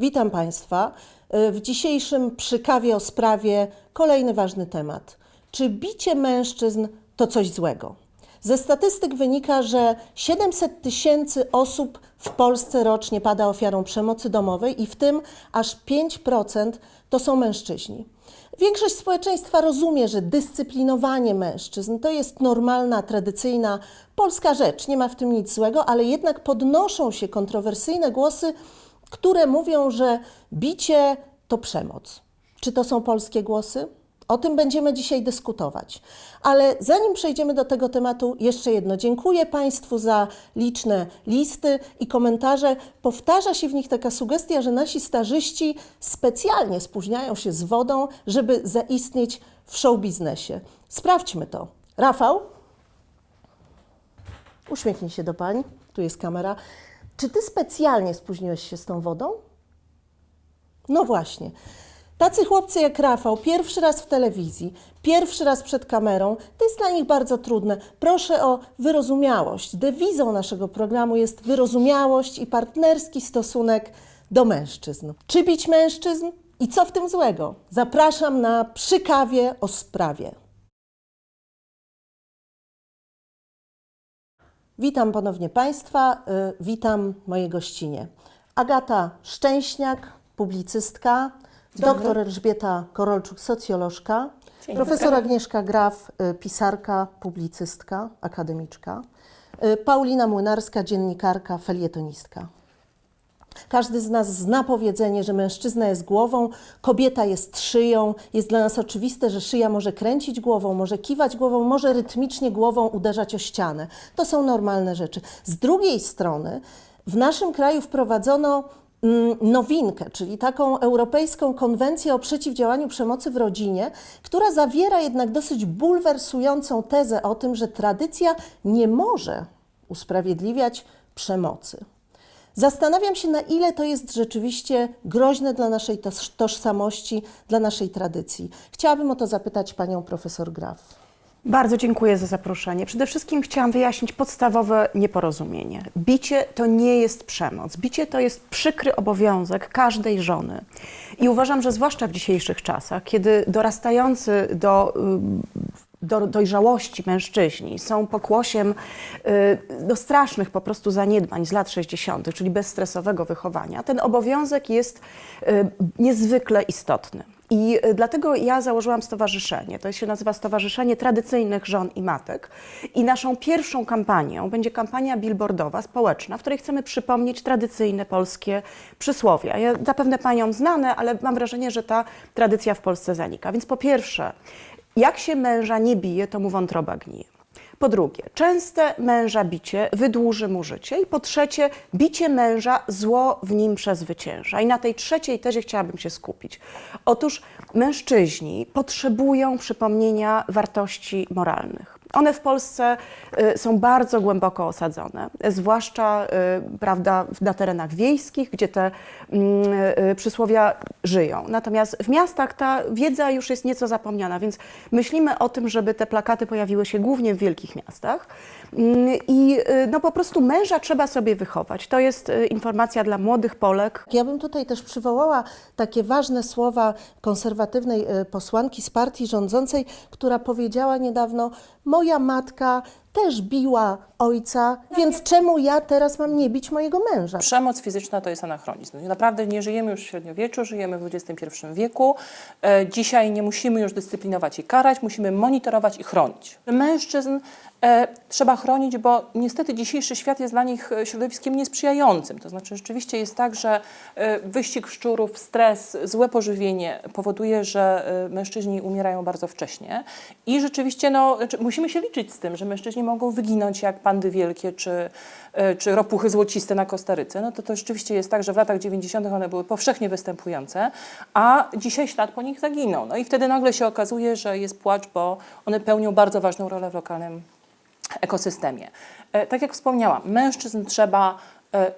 Witam Państwa. Y, W dzisiejszym przy kawie o sprawie kolejny ważny temat. Czy bicie mężczyzn to coś złego? Ze statystyk wynika, że 700 tysięcy osób w Polsce rocznie pada ofiarą przemocy domowej i w tym aż 5% to są mężczyźni. Większość społeczeństwa rozumie, że dyscyplinowanie mężczyzn to jest normalna, tradycyjna polska rzecz, nie ma w tym nic złego, ale jednak podnoszą się kontrowersyjne głosy, które mówią, że bicie to przemoc. Czy to są polskie głosy? O tym będziemy dzisiaj dyskutować. Ale zanim przejdziemy do tego tematu, jeszcze jedno. Dziękuję Państwu za liczne listy i komentarze. Powtarza się w nich taka sugestia, że nasi stażyści specjalnie spóźniają się z wodą, żeby zaistnieć w show biznesie. Sprawdźmy to. Rafał? Uśmiechnij się do pań. Tu jest kamera. Czy ty specjalnie spóźniłeś się z tą wodą? No właśnie. Tacy chłopcy jak Rafał, pierwszy raz w telewizji, pierwszy raz przed kamerą, to jest dla nich bardzo trudne. Proszę o wyrozumiałość. Dewizą naszego programu jest wyrozumiałość i partnerski stosunek do mężczyzn. Czy bić mężczyzn? I co w tym złego? Zapraszam na przykawie o sprawie. Witam ponownie Państwa, y, witam moje gościnie. Agata Szczęśniak, publicystka, doktor Elżbieta Korolczuk, socjolożka, profesor Agnieszka Graf, y, pisarka, publicystka, akademiczka, y, Paulina Młynarska, dziennikarka, felietonistka. Każdy z nas zna powiedzenie, że mężczyzna jest głową, kobieta jest szyją. Jest dla nas oczywiste, że szyja może kręcić głową, może kiwać głową, może rytmicznie głową uderzać o ścianę. To są normalne rzeczy. Z drugiej strony, w naszym kraju wprowadzono mm, nowinkę, czyli taką Europejską Konwencję o przeciwdziałaniu przemocy w rodzinie, która zawiera jednak dosyć bulwersującą tezę o tym, że tradycja nie może usprawiedliwiać przemocy. Zastanawiam się, na ile to jest rzeczywiście groźne dla naszej toż- tożsamości, dla naszej tradycji. Chciałabym o to zapytać panią profesor Graf. Bardzo dziękuję za zaproszenie. Przede wszystkim chciałam wyjaśnić podstawowe nieporozumienie. Bicie to nie jest przemoc. Bicie to jest przykry obowiązek każdej żony. I uważam, że zwłaszcza w dzisiejszych czasach, kiedy dorastający do, do dojrzałości mężczyźni są pokłosiem y, do strasznych po prostu zaniedbań z lat 60., czyli bezstresowego wychowania, ten obowiązek jest y, niezwykle istotny. I y, dlatego ja założyłam stowarzyszenie. To się nazywa Stowarzyszenie Tradycyjnych Żon i Matek. I naszą pierwszą kampanią będzie kampania billboardowa, społeczna, w której chcemy przypomnieć tradycyjne polskie przysłowia. Ja, zapewne Paniom znane, ale mam wrażenie, że ta tradycja w Polsce zanika. Więc po pierwsze, jak się męża nie bije, to mu wątroba gnije. Po drugie, częste męża bicie wydłuży mu życie. I po trzecie, bicie męża zło w nim przezwycięża. I na tej trzeciej tezie chciałabym się skupić. Otóż mężczyźni potrzebują przypomnienia wartości moralnych. One w Polsce y, są bardzo głęboko osadzone, zwłaszcza y, prawda, na terenach wiejskich, gdzie te mm, y, przysłowia żyją. Natomiast w miastach ta wiedza już jest nieco zapomniana, więc myślimy o tym, żeby te plakaty pojawiły się głównie w wielkich miastach. Mm, I no, po prostu męża trzeba sobie wychować. To jest informacja dla młodych Polek, Ja bym tutaj też przywołała takie ważne słowa konserwatywnej posłanki z partii rządzącej, która powiedziała niedawno: Moja matka też biła ojca, więc czemu ja teraz mam nie bić mojego męża? Przemoc fizyczna to jest anachronizm. Naprawdę nie żyjemy już w średniowieczu, żyjemy w XXI wieku. E, Dzisiaj nie musimy już dyscyplinować i karać, musimy monitorować i chronić. Mężczyzn e, trzeba chronić, bo niestety dzisiejszy świat jest dla nich e, środowiskiem niesprzyjającym. To znaczy rzeczywiście jest tak, że wyścig szczurów, stres, złe pożywienie powoduje, że mężczyźni umierają bardzo wcześnie i rzeczywiście no, znaczy, musimy się liczyć z tym, że mężczyźni mogą wyginąć jak pandy wielkie czy, e, czy ropuchy złociste na Kostaryce. No to to rzeczywiście jest tak, że w latach 90. one były powszechnie występujące, a dzisiaj ślad po nich zaginął. No i wtedy nagle się okazuje, że jest płacz, bo one pełnią bardzo ważną rolę w lokalnym ekosystemie. E, Tak jak wspomniałam, mężczyzn trzeba e,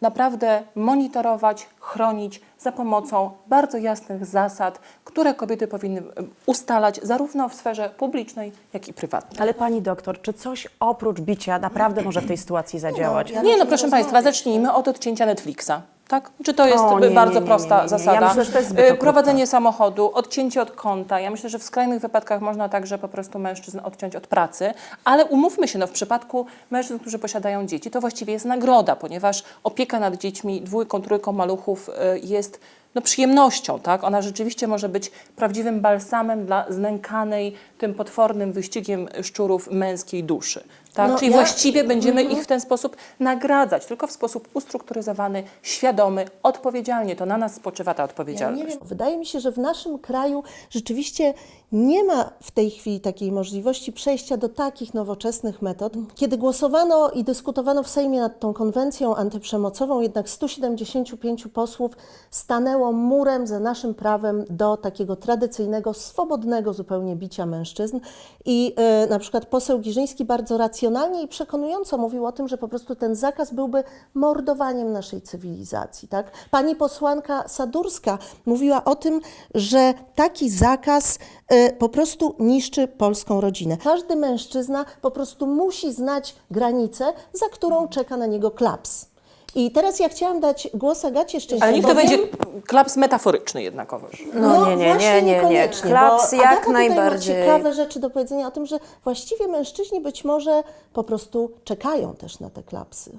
naprawdę monitorować, chronić za pomocą bardzo jasnych zasad, które kobiety powinny ustalać zarówno w sferze publicznej, jak i prywatnej. Ale pani doktor, czy coś oprócz bicia naprawdę może w tej sytuacji zadziałać? ja- Nie no, proszę rozmowie. Państwa, zacznijmy od odcięcia Netflixa. Tak? Czy to jest O, nie, bardzo nie, nie, prosta nie, nie. Ja zasada? myślę, że to jest zbyt Y, okrutne. Prowadzenie samochodu, odcięcie od konta. Ja myślę, że w skrajnych wypadkach można także po prostu mężczyzn odciąć od pracy, ale umówmy się, no, w przypadku mężczyzn, którzy posiadają dzieci, to właściwie jest nagroda, ponieważ opieka nad dziećmi, dwójką, trójką maluchów y, jest no, przyjemnością, tak? Ona rzeczywiście może być prawdziwym balsamem dla znękanej tym potwornym wyścigiem szczurów męskiej duszy. Tak? No, Czyli ja- właściwie będziemy ich w ten sposób nagradzać, tylko w sposób ustrukturyzowany, świadomy, odpowiedzialnie. To na nas spoczywa ta Ja odpowiedzialność. wiem, wydaje mi się, że w naszym kraju rzeczywiście nie ma w tej chwili takiej możliwości przejścia do takich nowoczesnych metod. Kiedy głosowano i dyskutowano w Sejmie nad tą konwencją antyprzemocową, jednak 175 posłów stanęło murem za naszym prawem do takiego tradycyjnego, swobodnego zupełnie bicia mężczyzn. I e, na przykład poseł Giżyński bardzo racjonalnie i przekonująco mówił o tym, że po prostu ten zakaz byłby mordowaniem naszej cywilizacji. Tak? Pani posłanka Sadurska mówiła o tym, że taki zakaz e, po prostu niszczy polską rodzinę. Każdy mężczyzna po prostu musi znać granicę, za którą czeka na niego klaps. I teraz ja chciałam dać głos Agacie Szczęśliwej. Ale niech to będzie klaps metaforyczny jednakowoż. No nie, nie, właśnie nie, nie, nie. niekoniecznie, Klaps bo jak najbardziej. Ma ciekawe rzeczy do powiedzenia o tym, że właściwie mężczyźni być może po prostu czekają też na te klapsy.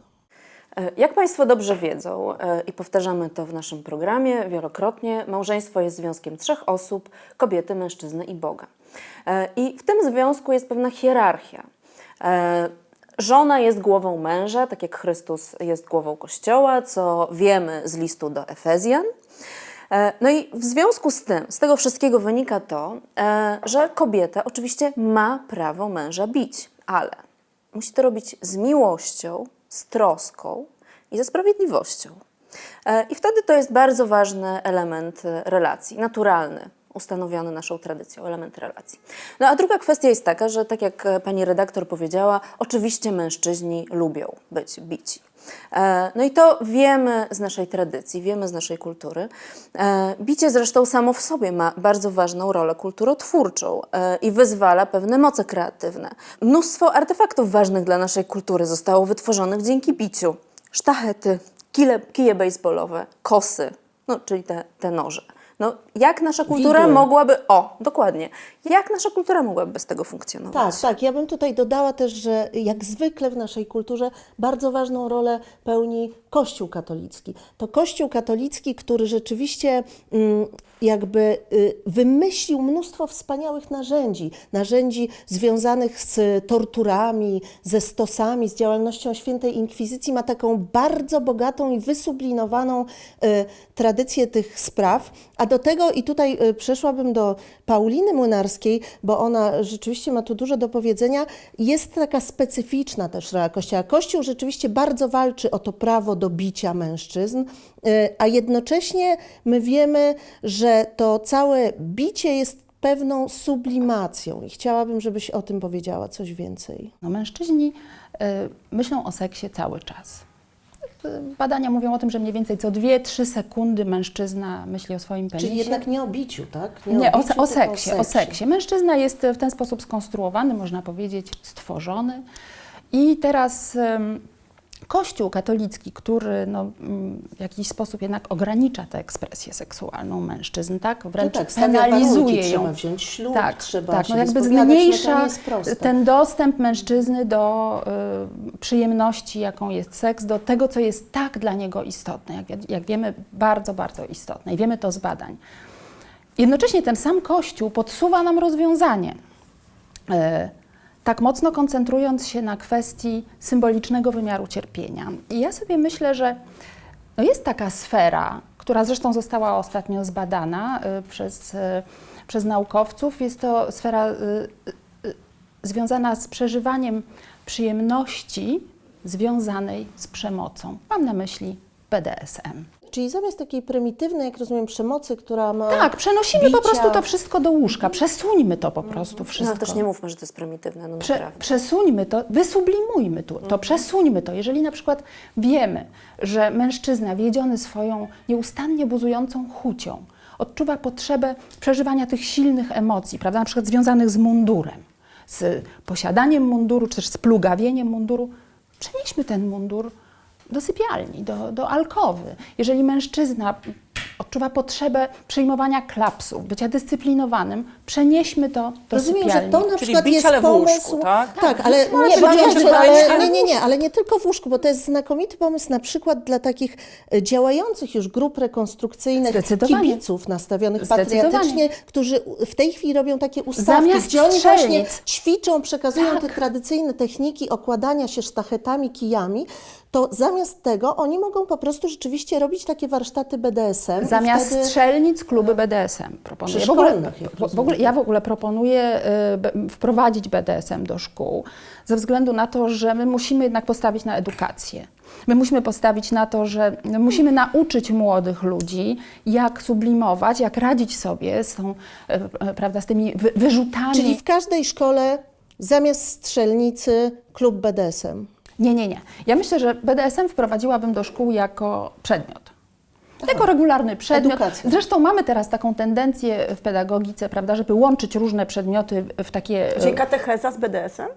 E, Jak Państwo dobrze wiedzą e, i powtarzamy to w naszym programie wielokrotnie, małżeństwo jest związkiem trzech osób kobiety, mężczyzny i Boga. E, I w tym związku jest pewna hierarchia. Żona jest głową męża, tak jak Chrystus jest głową Kościoła, co wiemy z listu do Efezjan. E, No i w związku z tym, z tego wszystkiego wynika to, e, że kobieta oczywiście ma prawo męża bić, ale musi to robić z miłością, z troską i ze sprawiedliwością. E, I wtedy to jest bardzo ważny element relacji, naturalny, ustanowiony naszą tradycją, element relacji. No a druga kwestia jest taka, że tak jak e, pani redaktor powiedziała, oczywiście mężczyźni lubią być bici. E, No i to wiemy z naszej tradycji, wiemy z naszej kultury. E, Bicie zresztą samo w sobie ma bardzo ważną rolę kulturotwórczą i wyzwala pewne moce kreatywne. Mnóstwo artefaktów ważnych dla naszej kultury zostało wytworzonych dzięki biciu. Sztachety, kile, kije baseballowe, kosy, no, czyli te, te noże. No, jak nasza kultura Widły. mogłaby, o, dokładnie, jak nasza kultura mogłaby bez tego funkcjonować? Tak, tak. Ja bym tutaj dodała też, że jak zwykle w naszej kulturze bardzo ważną rolę pełni Kościół katolicki. To Kościół katolicki, który rzeczywiście mm, jakby y, wymyślił mnóstwo wspaniałych narzędzi, narzędzi związanych z torturami, ze stosami, z działalnością świętej inkwizycji. Ma taką bardzo bogatą i wysublinowaną y, tradycję tych spraw, a do tego i tutaj y, przeszłabym do Pauliny Młynarskiej, bo ona rzeczywiście ma tu dużo do powiedzenia. Jest taka specyficzna też rola Kościoła. Kościół rzeczywiście bardzo walczy o to prawo do bicia mężczyzn, y, a jednocześnie my wiemy, że to całe bicie jest pewną sublimacją i chciałabym, żebyś o tym powiedziała coś więcej. No, mężczyźni y, myślą o seksie cały czas. Badania mówią o tym, że mniej więcej co 2-3 sekundy mężczyzna myśli o swoim penisie. Czyli jednak nie o biciu, tak? Nie, o, biciu, o, tylko seksie, o seksie. Mężczyzna jest w ten sposób skonstruowany, można powiedzieć, stworzony. I teraz Kościół katolicki, który no, mm, w jakiś sposób jednak ogranicza tę ekspresję seksualną mężczyzn, tak? Wręcz No tak, penalizuje ją. trzeba wziąć ślub, tak, trzeba tak, no jakby no zmniejsza ten dostęp mężczyzny do y, przyjemności, jaką jest seks, do tego, co jest tak dla niego istotne, jak, jak wiemy, bardzo, bardzo istotne i wiemy to z badań. Jednocześnie ten sam Kościół podsuwa nam rozwiązanie, e, tak mocno koncentrując się na kwestii symbolicznego wymiaru cierpienia. I ja sobie myślę, że no jest taka sfera, która zresztą została ostatnio zbadana e, przez, e, przez naukowców. Jest to sfera e, związana z przeżywaniem przyjemności związanej z przemocą. Mam na myśli BDSM. Czyli zamiast takiej prymitywnej, jak rozumiem, przemocy, która ma. Tak, przenosimy po bicia- prostu to wszystko do łóżka, przesuńmy to po prostu No wszystko. ale też nie mówmy, że to jest prymitywne, no Prze, naprawdę. przesuńmy to, wysublimujmy to, to przesuńmy to. Jeżeli na przykład wiemy, że mężczyzna wiedziony swoją nieustannie buzującą chucią odczuwa potrzebę przeżywania tych silnych emocji, prawda, na przykład związanych z mundurem, z posiadaniem munduru, czy też z plugawieniem munduru, przenieśmy ten mundur do sypialni, do, do alkowy. Jeżeli mężczyzna odczuwa potrzebę przyjmowania klapsów, bycia dyscyplinowanym, przenieśmy to do Rozumiem, że sypialni. to na Czyli przykład bić, jest ale w łóżku, pomysł. tak? Tak, ale ale nie, bo nie, ale, ale- nie, nie, nie, ale nie tylko w łóżku, bo to jest znakomity pomysł na przykład dla takich e, działających już grup rekonstrukcyjnych, kibiców nastawionych patriotycznie, którzy w tej chwili robią takie ustawki, Zamiast gdzie oni właśnie ćwiczą, przekazują Tak. te tradycyjne techniki okładania się sztachetami, kijami, to zamiast tego oni mogą po prostu rzeczywiście robić takie warsztaty BDSM. Zamiast wtedy... strzelnic kluby BDSM proponuję. Przy W ogóle, w, ogóle, ja w ogóle proponuję y, wprowadzić BDSM do szkół ze względu na to, że my musimy jednak postawić na edukację. My musimy postawić na to, że my musimy nauczyć młodych ludzi, jak sublimować, jak radzić sobie z, tą, e, e, prawda, z tymi wy, wyrzutami. Czyli w każdej szkole zamiast strzelnicy klub BDSM. Nie, nie, nie. Ja myślę, że BDSM wprowadziłabym do szkół jako przedmiot. Jako regularny przedmiot. Edukacja. Zresztą mamy teraz taką tendencję w pedagogice, prawda, żeby łączyć różne przedmioty w takie. Czyli katecheza z BDS-em?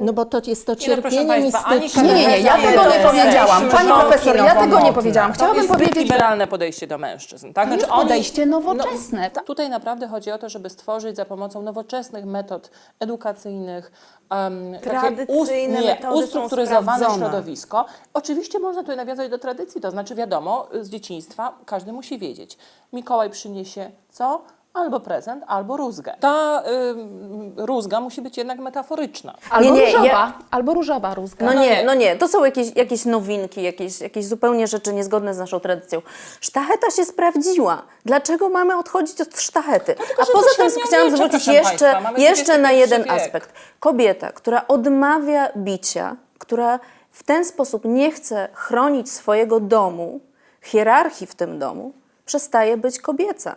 No bo to jest to Nie, no, proszę cierpienie państwa, ani mistyczne. Nie, nie, nie, ja tego nie powiedziałam. Pani profesor, ja tego nie powiedziałam. To Chciałabym powiedzieć. liberalne podejście do mężczyzn. Tak? jest podejście nowoczesne. No, tutaj naprawdę chodzi o to, żeby stworzyć za pomocą nowoczesnych metod edukacyjnych um, takie Tradycyjne nie, ustrukturyzowane środowisko. Oczywiście można tutaj nawiązać do tradycji, to znaczy wiadomo, z dzieciństwa każdy musi wiedzieć. Mikołaj przyniesie co? Albo prezent, albo rózgę. Ta ym, rózga musi być jednak metaforyczna. Albo Nie, nie, różowa, ja- albo różowa rózga. No No nie, nie. no nie, to są jakieś, jakieś nowinki, jakieś, jakieś zupełnie rzeczy niezgodne z naszą tradycją. Sztacheta się sprawdziła. Dlaczego mamy odchodzić od sztachety? A że poza tym chciałam zwrócić jeszcze, państwa, jeszcze na jeden wiek. aspekt. Kobieta, która odmawia bicia, która w ten sposób nie chce chronić swojego domu, hierarchii w tym domu, przestaje być kobieca.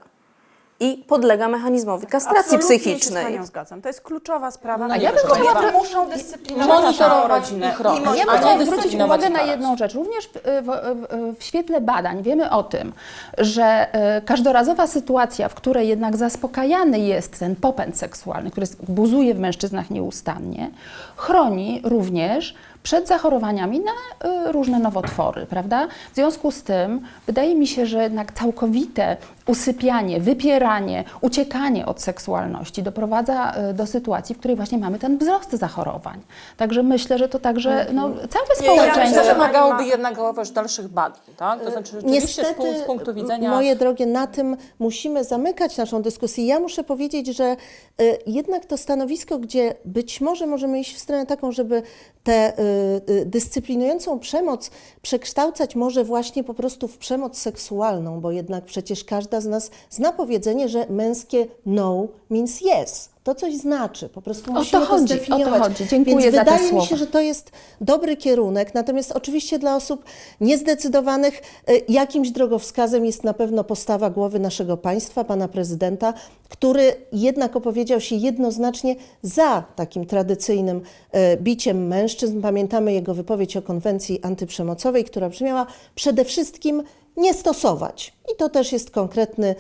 I podlega mechanizmowi kastracji Absolutnie Się z psychicznej. panią zgadzam. To jest kluczowa sprawa. No A ja bym chciała, muszą dyscyplinować Monitorować rodzinę. I Ja A bym nie chciała zwrócić uwagę na jedną rzecz. Również w, w, w, w świetle badań wiemy o tym, że e, każdorazowa sytuacja, w której jednak zaspokajany jest ten popęd seksualny, który buzuje w mężczyznach nieustannie, chroni również przed zachorowaniami na e, różne nowotwory, prawda? W związku z tym wydaje mi się, że jednak całkowite usypianie, wypieranie, uciekanie od seksualności doprowadza e, do sytuacji, w której właśnie mamy ten wzrost zachorowań. Także myślę, że to także no, całe Nie, ja myślę, społeczeństwo. że wymagałoby jednak też dalszych badań. Tak? To znaczy rzeczywiście z, Niestety, z punktu widzenia... moje drogie, na tym musimy zamykać naszą dyskusję. Ja muszę powiedzieć, że y, jednak to stanowisko, gdzie być może możemy iść w stronę taką, żeby tę y, y, dyscyplinującą przemoc przekształcać może właśnie po prostu w przemoc seksualną, bo jednak przecież każda z nas zna powiedzenie, że męskie no means yes. To coś znaczy, po prostu O to musimy to, chodzi, o to zdefiniować. chodzi. Dziękuję Więc za wydaje mi słowa. się, że to jest dobry kierunek, natomiast oczywiście dla osób niezdecydowanych y, jakimś drogowskazem jest na pewno postawa głowy naszego państwa, pana prezydenta, który jednak opowiedział się jednoznacznie za takim tradycyjnym y, biciem mężczyzn. Pamiętamy jego wypowiedź o konwencji antyprzemocowej, która brzmiała przede wszystkim nie stosować. I to też jest konkretny,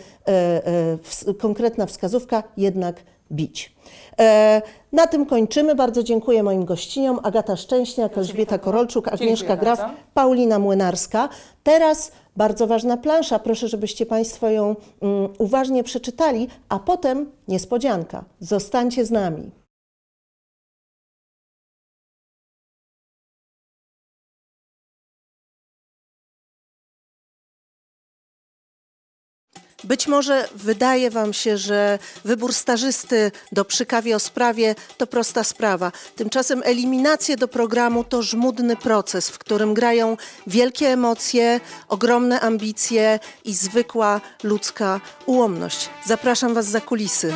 ws- konkretna wskazówka, jednak bić. E, Na tym kończymy. Bardzo dziękuję moim gościniom. Agata Szczęśniak, Elżbieta Korolczuk, Agnieszka Graf. Paulina Młynarska. Teraz bardzo ważna plansza. Proszę, żebyście Państwo ją mm, uważnie przeczytali, a potem niespodzianka. Zostańcie z nami. Być może wydaje Wam się, że wybór stażysty do przykawie o sprawie to prosta sprawa. Tymczasem eliminacje do programu to żmudny proces, w którym grają wielkie emocje, ogromne ambicje i zwykła ludzka ułomność. Zapraszam Was za kulisy.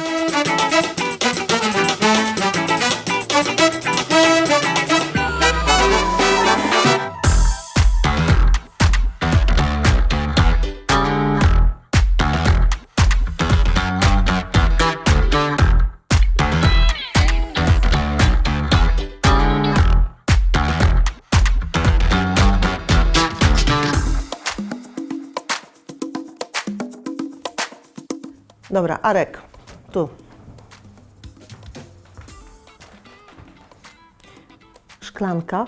Dobra, Arek, tu. Szklanka.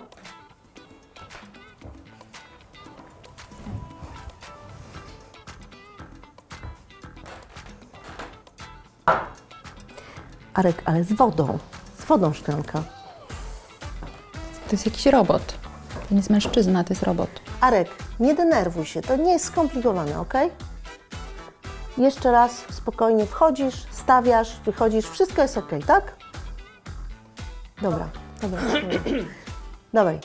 Arek, ale z wodą. Z wodą szklanka. To jest jakiś robot. To nie jest mężczyzna, to jest robot. Arek, nie denerwuj się, to nie jest skomplikowane, ok? Jeszcze raz spokojnie wchodzisz, stawiasz, wychodzisz, wszystko jest ok, tak? Dobra, dobra. Dawaj.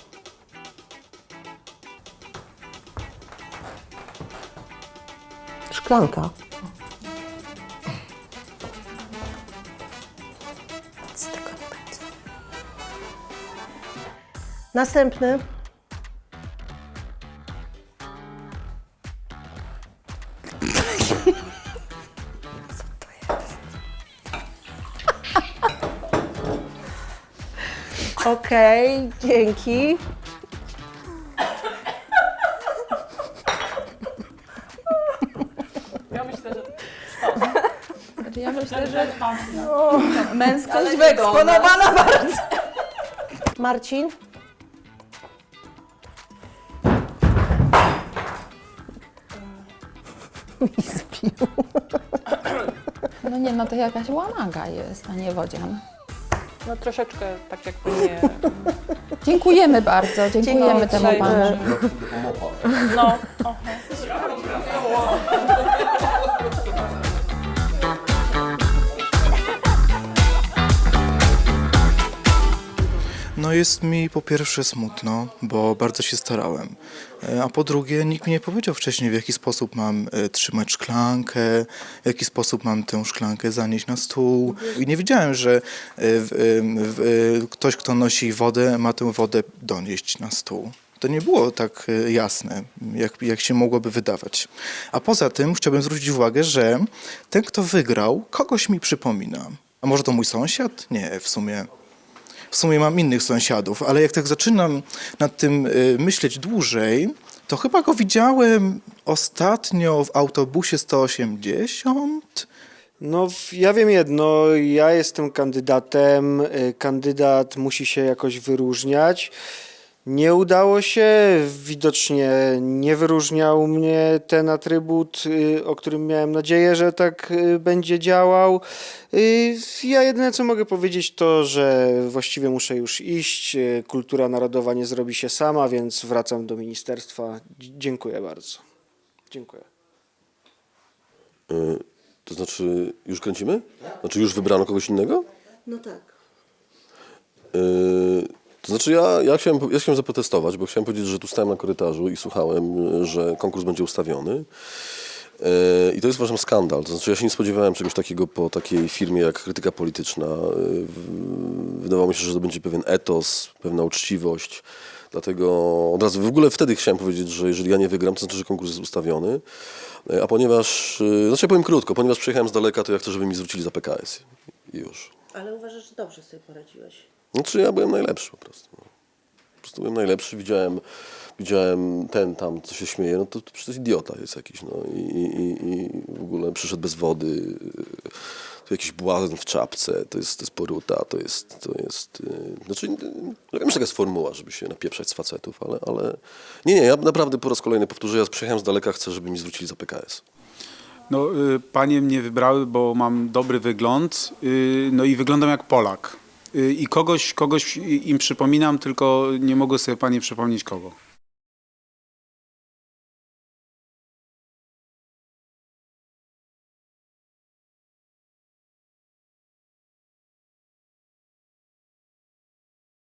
Szklanka. Następny. Okej, dzięki. Ja myślę, że Znaczy ja myślę, że Męskość wyeksponowana bardzo. Marcin. I zbił. no nie, no to jakaś łamaga jest, a nie wodzian. No troszeczkę tak jakby nie... Dziękujemy bardzo, dziękujemy temu Dzisiaj, panu. No, No jest mi po pierwsze smutno, bo bardzo się starałem. E, A po drugie, nikt mi nie powiedział wcześniej, w jaki sposób mam e, trzymać szklankę, w jaki sposób mam tę szklankę zanieść na stół. I nie wiedziałem, że e, ktoś, kto nosi wodę, ma tę wodę donieść na stół. To nie było tak jasne, jak, jak się mogłoby wydawać. A poza tym chciałbym zwrócić uwagę, że ten, kto wygrał, kogoś mi przypomina. A może to mój sąsiad? Nie, w sumie w sumie mam innych sąsiadów, ale jak tak zaczynam nad tym y, myśleć dłużej, to chyba go widziałem ostatnio w autobusie 180. No, ja wiem jedno, ja jestem kandydatem, y, kandydat musi się jakoś wyróżniać. Nie udało się, widocznie nie wyróżniał mnie ten atrybut, y, o którym miałem nadzieję, że tak y, będzie działał. Y, Ja jedyne co mogę powiedzieć to, że właściwie muszę już iść, kultura narodowa nie zrobi się sama, więc wracam do ministerstwa. Dziękuję bardzo. Dziękuję. To znaczy, już kręcimy? Znaczy, już wybrano kogoś innego? No tak. Y, To znaczy, ja, ja, chciałem, ja chciałem zaprotestować, bo chciałem powiedzieć, że tu stałem na korytarzu i słuchałem, że konkurs będzie ustawiony. Y, I to jest uważam skandal. To znaczy, ja się nie spodziewałem czegoś takiego po takiej firmie jak krytyka polityczna. W- Wydawało mi się, że to będzie pewien etos, pewna uczciwość. Dlatego od razu w ogóle wtedy chciałem powiedzieć, że jeżeli ja nie wygram, to znaczy, że konkurs jest ustawiony. Y, A ponieważ, znaczy ja powiem krótko, ponieważ przyjechałem z daleka, to ja chcę, żeby mi zwrócili za PKS. I już. Ale uważasz, że dobrze sobie poradziłeś. Znaczy ja byłem najlepszy po prostu. no. Po prostu byłem najlepszy, widziałem, widziałem ten tam, co się śmieje, no to, to przecież idiota jest jakiś, no i, i, i- w ogóle przyszedł bez wody, yy, tu jakiś błazen w czapce, to jest, to jest poruta, to jest, to jest, yy, znaczy, yy, ja wiem, że taka jest formuła, żeby się napieprzać z facetów, ale, ale nie, nie, ja naprawdę po raz kolejny powtórzę, ja przyjechałem z daleka, chcę, żeby mi zwrócili za PKS. No, y, panie mnie wybrały, bo mam dobry wygląd, y, no i wyglądam jak Polak. Y, I kogoś, kogoś im przypominam, tylko nie mogę sobie panie przypomnieć kogo.